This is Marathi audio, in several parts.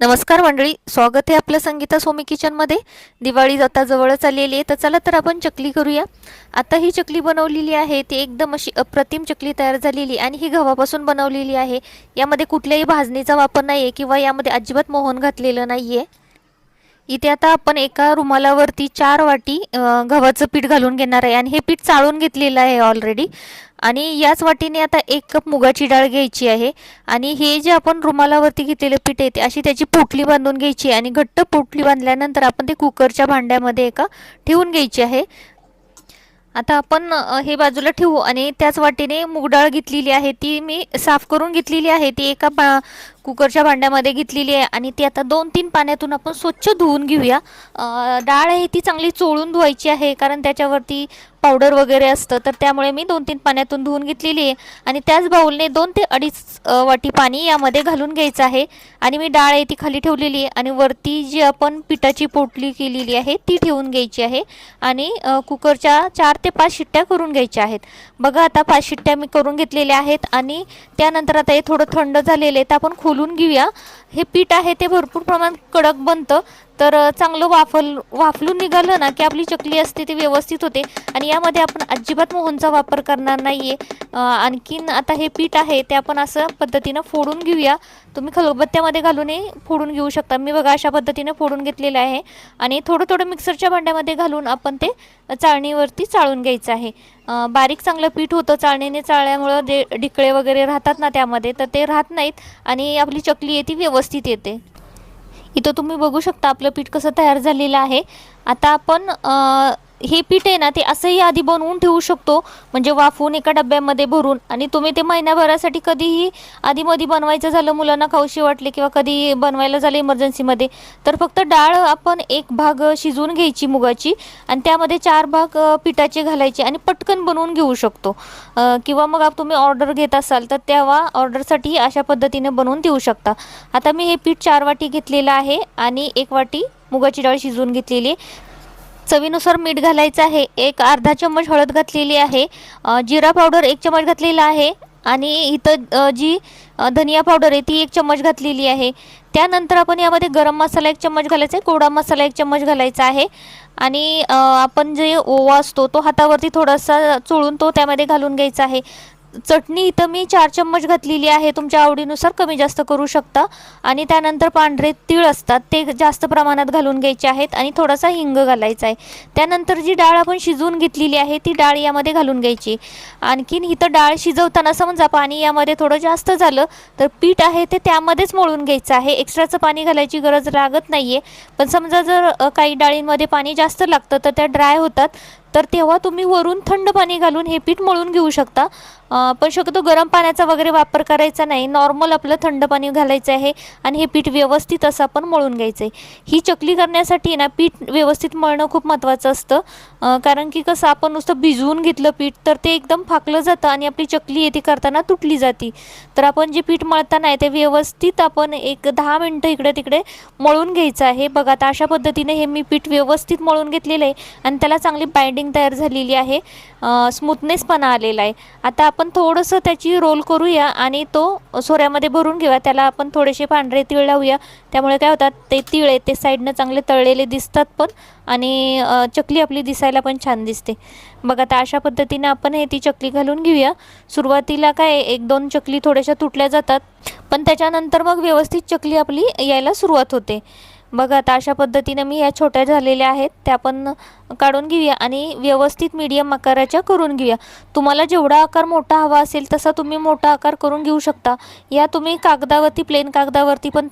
नमस्कार मंडळी स्वागत आहे आपलं संगीता सोमी किचनमध्ये दिवाळी आता जवळच आलेली आहे तर चला तर आपण चकली करूया. आता ही चकली बनवलेली आहे ती एकदम अशी अप्रतिम चकली तयार झालेली आणि ही गव्हापासून बनवलेली आहे. यामध्ये कुठल्याही भाजणीचा वापर नाही आहे किंवा यामध्ये अजिबात मोहन घातलेलं नाही आहे इथे आता आपण एका रुमालावरती चार वाटी गव्हाचं पीठ घालून घेणार आहे. आणि हे पीठ चाळून घेतलेलं आहे ऑलरेडी आणि याच वाटीने आता एक कप मुगाची डाळ घ्यायची आहे. आणि हे जे आपण रुमालावरती घेतलेलं पीठ आहे ते अशी त्याची पोटली बांधून घ्यायची आणि घट्ट पोटली बांधल्यानंतर आपण ते कुकरच्या भांड्यामध्ये एका ठेवून घ्यायची आहे. आता आपण हे बाजूला ठेवू. आणि त्याच वाटीने मूगडाळ घेतलेली आहे ती मी साफ करून घेतलेली आहे. ती एका कुकरच्या भांड्यामध्ये घेतलेली आहे आणि ती आता दोन तीन पाण्यातून आपण स्वच्छ धुवून घेऊया. डाळ आहे ती चांगली चोळून धुवायची आहे कारण त्याच्यावरती पावडर वगैरे असतं तर त्यामुळे मी दोन तीन पाण्यातून धुवून घेतलेली आहे. आणि त्याच बाऊलने दोन ते अडीच वाटी पाणी यामध्ये घालून घ्यायचं आहे. आणि मी डाळ आहे ती खाली ठेवलेली आहे आणि वरती जी आपण पिठाची पोटली केलेली आहे ती ठेवून घ्यायची आहे. आणि कुकरच्या चार ते पाच शिट्ट्या करून घ्यायच्या आहेत. बघा आता पाच शिट्ट्या मी करून घेतलेल्या आहेत आणि त्यानंतर आता हे थोडं थंड झालेलं आहे तर आपण खोल खोलून घेऊया. हे पीठ आहे ते भरपूर प्रमाणात कडक बनतं. तर चांगलं वाफल वाफलून निघालं ना की आपली चकली असते ती व्यवस्थित होते आणि यामध्ये आपण अजिबात मोहनचा वापर करणार नाही आहे आणखीन आता हे पीठ आहे ते आपण असं पद्धतीनं फोडून घेऊया. तुम्ही खलबत्त्यामध्ये घालूनही फोडून घेऊ शकता. मी बघा अशा पद्धतीने फोडून घेतलेलं आहे आणि थोडं थोडं मिक्सरच्या भांड्यामध्ये घालून आपण ते चाळणीवरती चाळून घ्यायचं आहे. बारीक चांगलं पीठ होतं चाळणीने चाळल्यामुळं जे ढिकळे वगैरे राहतात ना त्यामध्ये तर ते राहत नाहीत आणि आपली चकली आहे ती व्यवस्थित येते. इथं तुम्ही बघू शकता आपलं पीठ कसं तयार झालेलं आहे. आता आपण हे पीठ आहे ना ते असंही आधी बनवून ठेवू शकतो. म्हणजे वाफवून एका डब्यामध्ये भरून आणि तुम्ही ते महिन्याभरासाठी कधीही आधीमध्ये बनवायचं झालं मुलांना खाऊशी वाटले किंवा कधी बनवायला झालं इमर्जन्सीमध्ये तर फक्त डाळ आपण एक भाग शिजवून घ्यायची मुगाची आणि त्यामध्ये चार भाग पिठाचे घालायचे आणि पटकन बनवून घेऊ शकतो. किंवा मग तुम्ही ऑर्डर घेत असाल तर तेव्हा ऑर्डरसाठी अशा पद्धतीने बनवून देऊ शकता. आता मी हे पीठ चार वाटी घेतलेलं आहे आणि एक वाटी मुगाची डाळ शिजवून घेतलेली आहे. चवीनुसार मीठ घालायचं आहे. एक अर्धा चम्मच हळद घातलेली आहे. जिरा पावडर एक चम्मच घातलेला आहे. आणि इथं जी धनिया पावडर आहे ती एक चम्मच घातलेली आहे. त्यानंतर आपण यामध्ये गरम मसाला एक चम्मच घालायचा आहे. कोडा मसाला एक चम्मच घालायचा आहे. आणि आपण जे ओवा असतो तो हातावरती थोडासा चोळून तो त्यामध्ये घालून घ्यायचा आहे. चटणी इथं मी चार चम्मच घातलेली आहे. तुमच्या आवडीनुसार कमी जास्त करू शकता. आणि त्यानंतर पांढरे तीळ असतात ते जास्त प्रमाणात घालून घ्यायचे आहेत आणि थोडासा हिंग घालायचा आहे. त्यानंतर जी डाळ आपण शिजवून घेतलेली आहे ती डाळ यामध्ये घालून घ्यायची. आणखीन इथं डाळ शिजवताना समजा पाणी यामध्ये थोडं जास्त झालं तर पीठ आहे ते त्यामध्येच मळून घ्यायचं आहे. एक्स्ट्राचं पाणी घालायची गरज लागत नाही आहे पण समजा जर काही डाळींमध्ये पाणी जास्त लागतं तर त्या ड्राय होतात. तर तेव्हा तुम्ही वरून थंड पाणी घालून हे पीठ मळून घेऊ शकता. पण शक्यतो गरम पाण्याचा वगैरे वापर करायचा नाही. नॉर्मल आपलं थंड पाणी घालायचं आहे आणि हे पीठ व्यवस्थित असं आपण मळून घ्यायचं आहे. ही चकली करण्यासाठी ना पीठ व्यवस्थित मळणं खूप महत्त्वाचं असतं. कारण की कसं आपण नुसतं भिजवून घेतलं पीठ तर ते एकदम फाकलं जातं आणि आपली चकली येते करताना तुटली जाती. तर आपण जे पीठ मळताना आहे ते व्यवस्थित आपण एक दहा मिनटं इकडे तिकडे मळून घ्यायचं आहे. बघा आता अशा पद्धतीने हे मी पीठ व्यवस्थित मळून घेतलेलं आहे आणि त्याला चांगली बाइंडिंग तयार झालेली आहे. स्मूथनेसपणा आलेला आहे. आता आपण थोडंसं त्याची रोल करूया आणि तो सोऱ्यामध्ये भरून घेऊया. त्याला आपण थोडेसे पांढरे तीळ लावूया. त्यामुळे काय होतात ते तीळ आहे ते साईडनं चांगले तळलेले दिसतात पण आणि चकली आपली दिसायला पण छान दिसते. बघा आता अशा पद्धतीने आपण हे ती चकली घालून घेऊया. सुरुवातीला काय एक दोन चकली थोड्याशा तुटल्या जातात. पण त्याच्यानंतर मग व्यवस्थित चकली आपली यायला सुरुवात होते. बघा आता अशा पद्धतीने मी ह्या छोट्या झालेल्या आहेत त्या पण काढून घेऊया आणि व्यवस्थित मीडियम आकाराच्या करून घेऊया. तुम्हाला जेवढा आकार मोठा हवा असेल तसा तुम्ही मोठा आकार करून घेऊ शकता. या तुम्ही कागदावरती प्लेन कागदावरती पण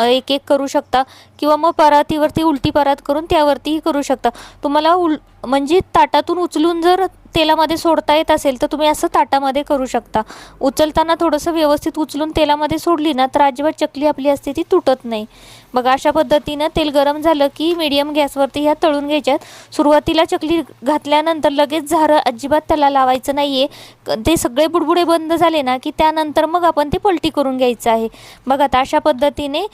एक एक करू शकता किंवा मग परातीवरती उलटी परात करून त्यावरतीही करू शकता. तुम्हाला उल म्हणजे ताटातून उचलून जर तेलामध्ये सोडता येत असेल तर तुम्ही असं ताटामध्ये करू शकता. उचलताना थोडंसं व्यवस्थित उचलून तेलामध्ये सोडली ना तर अजिबात चकली आपली असते ती तुटत नाही. बघा अशा पद्धतीनं तेल गरम झालं की मीडियम गॅसवरती ह्या तळून घ्यायच्यात. सुरुवातीला चकली घातल्यानंतर लगेच झारं अजिबात त्याला लावायचं नाही आहे ते सगळे बुडबुडे बंद झाले ना की त्यानंतर मग आपण ते पलटी करून घ्यायचं आहे. बघा आता अशा पद्धतीने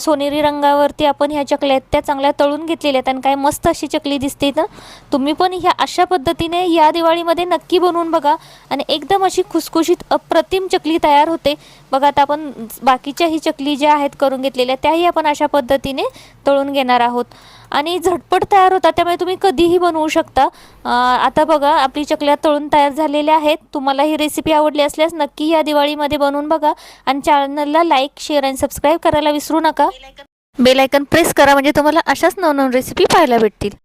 सोनेरी रंगावरती आपण ह्या चकल्या आहेत त्या चांगल्या तळून घेतलेल्या आहेत आणि काय मस्त अशी चकली दिसते ना. तुम्ही पण ह्या अशा पद्धतीने या दिवाळीमध्ये नक्की बनवून बघा. आणि एकदम अशी खुसखुशीत अप्रतिम चकली तयार होते. बघा आता आपण बाकीच्याही चकली ज्या आहेत करून घेतलेल्या त्याही आपण अशा पद्धतीने तळून घेणार आहोत. आणि झटपट तयार होतात त्यामुळे तुम्ही कधीही बनवू शकता. आता बघा आपली चकल्या तळून तयार झालेल्या आहेत. तुम्हाला ही रेसिपी आवडली असल्यास नक्की या दिवाळीमध्ये बनवून बघा. आणि चॅनलला लाईक शेअर आणि सबस्क्राईब करायला विसरू नका. बेलायकन प्रेस करा म्हणजे तुम्हाला अशाच नवनवीन रेसिपी पाहायला भेटतील.